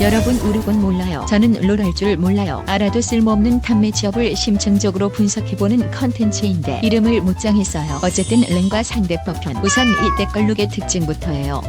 여러분 우르곤 몰라요. 저는 롤 할 줄 몰라요. 알아도 쓸모없는 탑 매치업을 심층적으로 분석해보는 컨텐츠인데 이름을 못 정했어요. 어쨌든 랭과 상대법 편. 우선 이때 걸룩의 특징부터예요.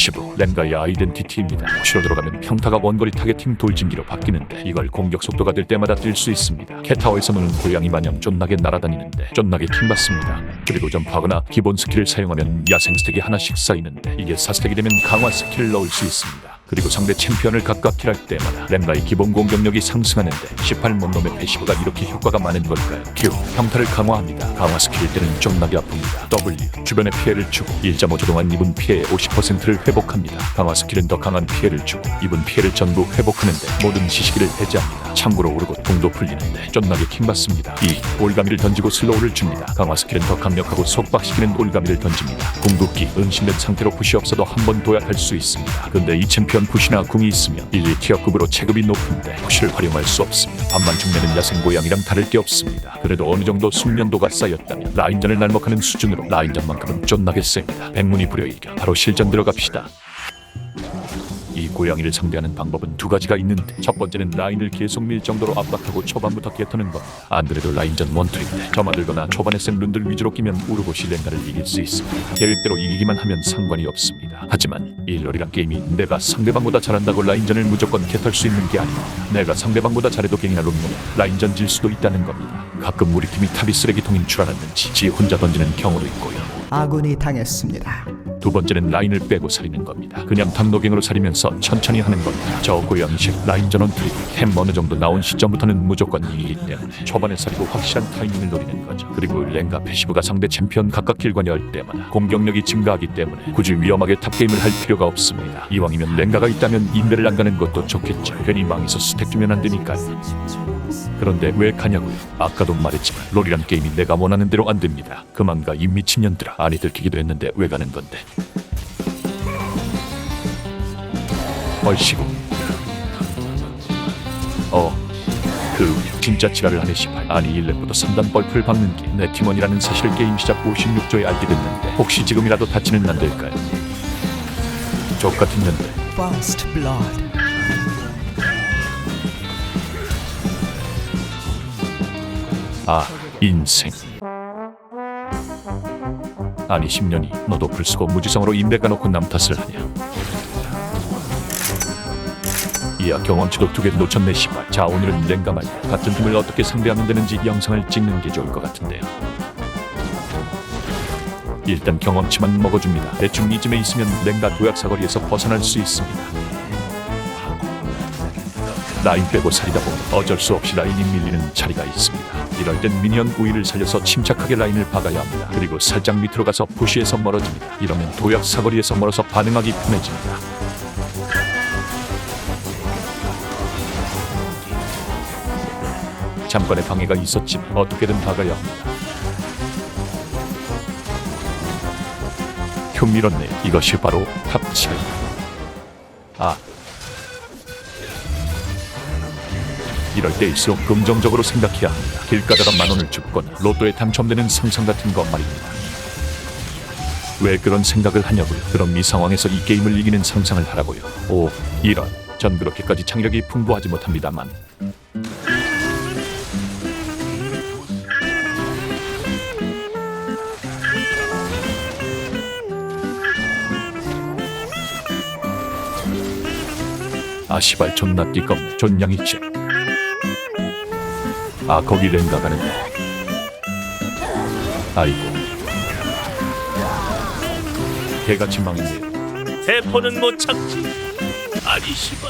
패시브 랭가의 아이덴티티입니다. 쉬러 들어가면 평타가 원거리 타겟팅 돌진기로 바뀌는데 이걸 공격 속도가 될 때마다 뛸 수 있습니다. 캣타워에서 노는 고양이 마냥 쫀나게 날아다니는데 쫀나게 킹받습니다. 그리고 점프하거나 기본 스킬을 사용하면 야생 스택이 하나씩 쌓이는데 이게 4스택이 되면 강화 스킬을 넣을 수 있습니다. 그리고 상대 챔피언을 각각 킬할 때마다 랭가의 기본 공격력이 상승하는데 18몬 놈의 패시브가 이렇게 효과가 많은 걸까요? Q 평타를 강화합니다. 강화 스킬일 때는 좀 나게 아픕니다. W 주변에 피해를 주고 1.5초 동안 입은 피해의 50%를 회복합니다. 강화 스킬은 더 강한 피해를 주고 입은 피해를 전부 회복하는데 모든 시시기를 해제합니다. 참고로 오르고 동도 풀리는데 쫀나게 킹받습니다. 2. 올가미를 던지고 슬로우를 줍니다. 강화 스킬은 더 강력하고 속박시키는 올가미를 던집니다. 궁극기 은신된 상태로 푸시 없어도 한 번 도약할 수 있습니다. 근데 이 챔피언 푸시나 궁이 있으면 1, 2티어급으로 체급이 높은데 푸시를 활용할 수 없습니다. 반만 중내는 야생 고양이랑 다를 게 없습니다. 그래도 어느 정도 숙련도가 쌓였다면 라인전을 날먹하는 수준으로 라인전만큼은 쫀나게 셉니다. 백문이 불여일견 바로 실전 들어갑시다. 이 고양이를 상대하는 방법은 두 가지가 있는데 첫 번째는 라인을 계속 밀 정도로 압박하고 초반부터 개터는 겁니다. 안 그래도 라인전 원툴인데 점화들거나 초반에 센 룬들 위주로 끼면 우르고시 렌가를 이길 수 있습니다. 계획대로 이기기만 하면 상관이 없습니다. 하지만 이 롤이란 게임이 내가 상대방보다 잘한다고 라인전을 무조건 개털 수 있는 게 아닙니다. 내가 상대방보다 잘해도 갱이나 룸놈 라인전 질 수도 있다는 겁니다. 가끔 우리 팀이 탑이 쓰레기통인 줄 알았는지 지 혼자 던지는 경우도 있고요. 아군이 당했습니다. 두 번째는 라인을 빼고 살리는 겁니다. 그냥 탐노갱으로 살리면서 천천히 하는 겁니다. 저 고양이식 라인 전원 트릭 햄 어느 정도 나온 시점부터는 무조건 이기기 때문에 초반에 살리고 확실한 타이밍을 노리는 거죠. 그리고 랭가 패시브가 상대 챔피언 각각 킬관여할 때마다 공격력이 증가하기 때문에 굳이 위험하게 탑게임을 할 필요가 없습니다. 이왕이면 랭가가 있다면 인베를 안 가는 것도 좋겠죠. 괜히 망해서 스택 주면 안 되니까요. 그런데 왜 가냐고요? 아까도 말했지만 롤이란 게임이 내가 원하는 대로 안 됩니다. 그만 가 이 미친년들아. 아니 들키기도 했는데 왜 가는 건데? 얼씨구. 어. 그 진짜 지랄을 하네 시발. 아니 1렙부터 3단 벌프를 박는 게 내 팀원이라는 사실을 게임 시작 56조에 알게 됐는데 혹시 지금이라도 다치는 안 될까요? 족 같은 년들. 아 인생. 아니 10년이 너도 불쓰고 무지성으로 인베 까놓고 남 탓을 하냐? 이야 경험치도 두 개 놓쳤네 시발. 자 오늘은 말고 같은 팀을 어떻게 상대하면 되는지 영상을 찍는 게 좋을 것 같은데요. 일단 경험치만 먹어줍니다. 대충 이쯤에 있으면 랭가 도약 사거리에서 벗어날 수 있습니다. 라인 빼고 살이다 보면 어쩔 수 없이 라인이 밀리는 자리가 있습니다. 이럴 땐 미니언 우위를 살려서 침착하게 라인을 박아야 합니다. 그리고 살짝 밑으로 가서 부시에서 멀어집니다. 이러면 도약 사거리에서 멀어서 반응하기 편해집니다. 잠깐의 방해가 있었지만 어떻게든 박아야 합니다. 큐 밀었네. 이것이 바로 탑 차이. 아, 이럴 때일수록 긍정적으로 생각해야 합니다. 길 가다가 만 원을 줍거나 로또에 당첨되는 상상 같은 것 말입니다. 왜 그런 생각을 하냐고요? 그럼 이 상황에서 이 게임을 이기는 상상을 하라고요. 오, 이런. 전 그렇게까지 창력이 풍부하지 못합니다만. 아시발 존나 띠껍네 존냥이지 아 거기 렌가 가는데 아이고. 개같이 망했네요 대포는 못 참지. 아니 씨발.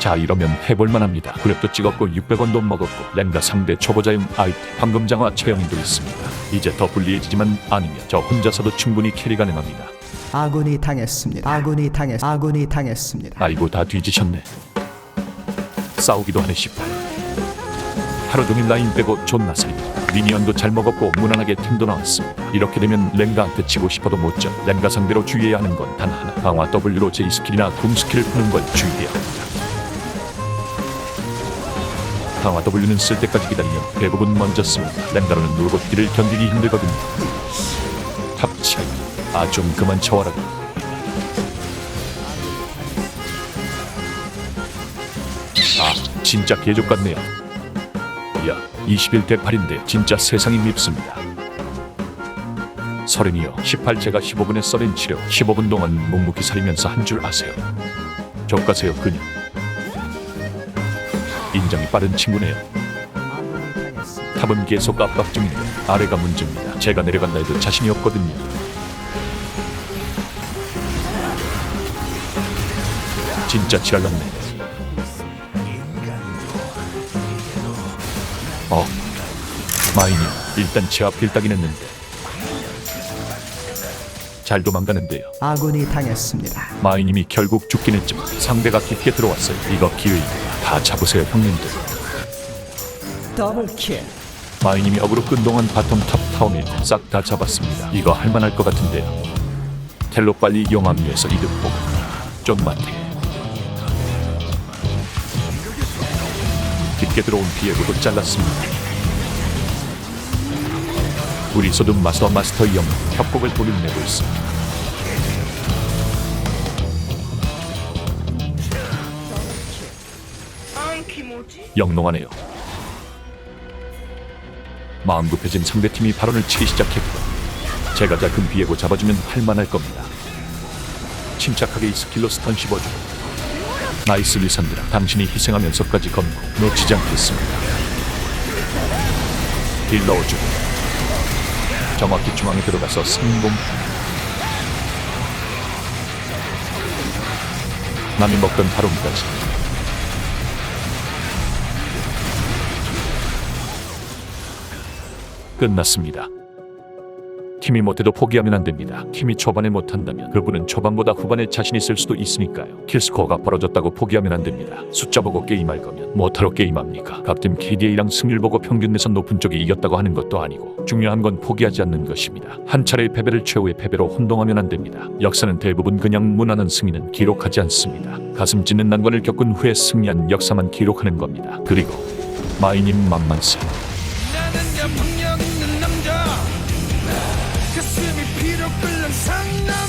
자 이러면 해볼만 합니다. 그랩도 찍었고 600원도 먹었고 렌가 상대 초보자용 아이템. 황금장화 처형인도 있습니다. 이제 더 불리해지지만 아니면 저 혼자서도 충분히 캐리 가능합니다. 아군이 당했습니다. 아군이 당했 아군이 당했습니다. 아이고 다 뒤지셨네. 싸우기도 하네 씨발 하루 종일 라인 빼고 존나 살립니다 미니언도 잘 먹었고 무난하게 템도 나왔습니다 이렇게 되면 랭가한테 치고 싶어도 못져 랭가 상대로 주의해야 하는 건 단 하나 강화 W로 제 스킬이나 궁 스킬을 푸는 걸 주의해야 합니다 강화 W는 쓸 때까지 기다리면 대부분 먼저 씁니다. 렌다로는 놀고뛰기를 견디기 힘들거든요. 탑치. 아 좀 그만 쳐와라고. 아 진짜 개족 같네요. 야 21대 8인데 진짜 세상이 밉습니다. 서른이요 18제가 15분에 썰인 치료 15분 동안 묵묵히 살이면서 한 줄 아세요. 족가세요 그냥. 인정이 빠른 친구네요. 탑은 계속 압박 중인데 아래가 문제입니다. 제가 내려간다 해도 자신이 없거든요. 진짜 지랄났네. 어, 마이님 일단 제앞 빌딱인 했는데 잘 도망가는데요. 아군이 당했습니다. 마이님이 결국 죽긴 했지만 상대가 깊게 들어왔어요. 이거 기회입니다. 다 잡으세요 형님들. 더블킬. 마이님이 어그로 끈 동안 바텀 탑 타워밀 싹다 잡았습니다. 이거 할만할 것 같은데요. 텔로 빨리 용암리에서 이득 보고 좀만 해. 깊게 들어온 비에고도 잘랐습니다. 우리 소든 마스터 마스터 영 협곡을 돌려내고 있습니다. 영롱하네요. 마음 급해진 상대팀이 발언을 치기 시작했고 제가 작은 비에고 잡아주면 할만할 겁니다. 침착하게 이 스킬로 스턴 씹어주고 나이스 리산드라 당신이 희생하면서까지 건고 놓치지 않겠습니다. 딜 넣어주고 정확히 중앙에 들어가서 성공 남이 먹던 바론까지 끝났습니다. 팀이 못해도 포기하면 안 됩니다. 팀이 초반에 못한다면 그분은 초반보다 후반에 자신 있을 수도 있으니까요. 킬스코어가 벌어졌다고 포기하면 안 됩니다. 숫자 보고 게임할 거면 뭐하러 게임합니까? 각팀 KDA랑 승률 보고 평균 내선 높은 쪽이 이겼다고 하는 것도 아니고 중요한 건 포기하지 않는 것입니다. 한 차례의 패배를 최후의 패배로 혼동하면 안 됩니다. 역사는 대부분 그냥 무난한 승리는 기록하지 않습니다. 가슴 찢는 난관을 겪은 후에 승리한 역사만 기록하는 겁니다. 그리고 마이님 만만세. 상남자